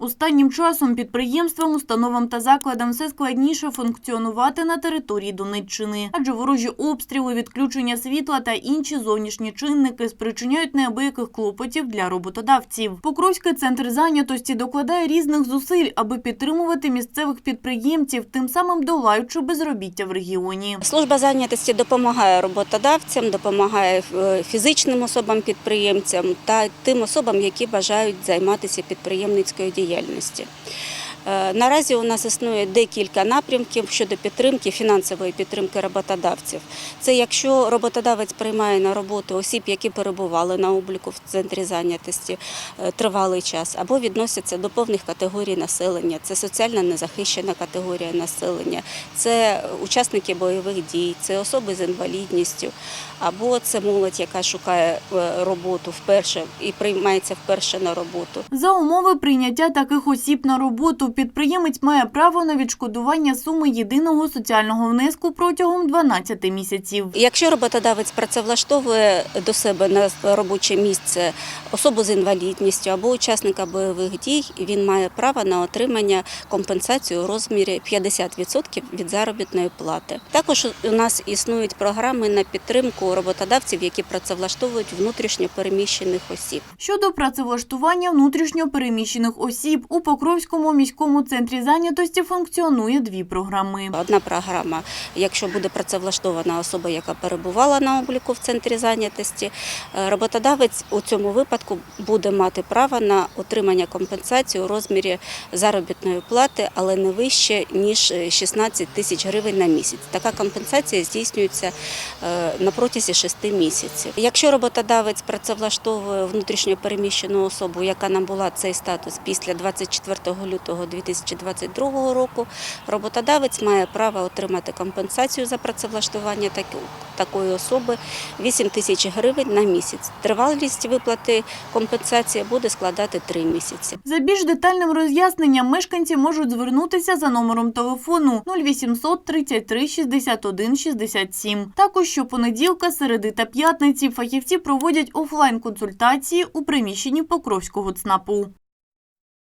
Останнім часом підприємствам, установам та закладам все складніше функціонувати на території Донеччини, адже ворожі обстріли, відключення світла та інші зовнішні чинники спричиняють неабияких клопотів для роботодавців. Покровський центр зайнятості докладає різних зусиль, аби підтримувати місцевих підприємців, тим самим долаючи безробіття в регіоні. Служба зайнятості допомагає роботодавцям, допомагає е, фізичним особам-підприємцям та тим особам, які бажають займатися підприємницькою діяльністю. Е, Наразі у нас існує декілька напрямків щодо підтримки, фінансової підтримки роботодавців. Це якщо роботодавець приймає на роботу осіб, які перебували на обліку в центрі зайнятості е, тривалий час, або відносяться до повних категорій населення. Це соціально незахищена категорія населення, це учасники бойових дій, це особи з інвалідністю, або це молодь, яка шукає е, роботу вперше і приймається вперше на роботу. За умови прийняття таких осіб на роботу підприємець має право на відшкодування суми єдиного соціального внеску протягом 12 місяців. Якщо роботодавець працевлаштовує до себе на робоче місце особу з інвалідністю або учасника бойових дій, він має право на отримання компенсації у розмірі 50% від заробітної плати. Також у нас існують програми на підтримку роботодавців, які працевлаштовують внутрішньо переміщених осіб. Щодо працевлаштування внутрішньо переміщених осіб у Покровському міському центрі зайнятості функціонує дві програми. Одна програма, якщо буде працевлаштована особа, яка перебувала на обліку в центрі зайнятості, е, роботодавець у цьому випадку буде мати право на отримання компенсації у розмірі заробітної плати, але не вище ніж е, 16 тисяч гривень на місяць. Така компенсація здійснюється е, на протязі 6 місяців. Якщо роботодавець працевлаштовує внутрішньо переміщену особу, яка набула цей статус після 24 лютого 2022 року, роботодавець має право отримати компенсацію за працевлаштування такої особи 8 тисяч гривень на місяць. Тривалість виплати компенсації буде складати 3 місяці. За більш детальним роз'ясненням мешканці можуть звернутися за номером телефону 0800 33 61 67. Також щопонеділка, середи та п'ятниці фахівці проводять офлайн-консультації у приміщенні Покровського ЦНАПу.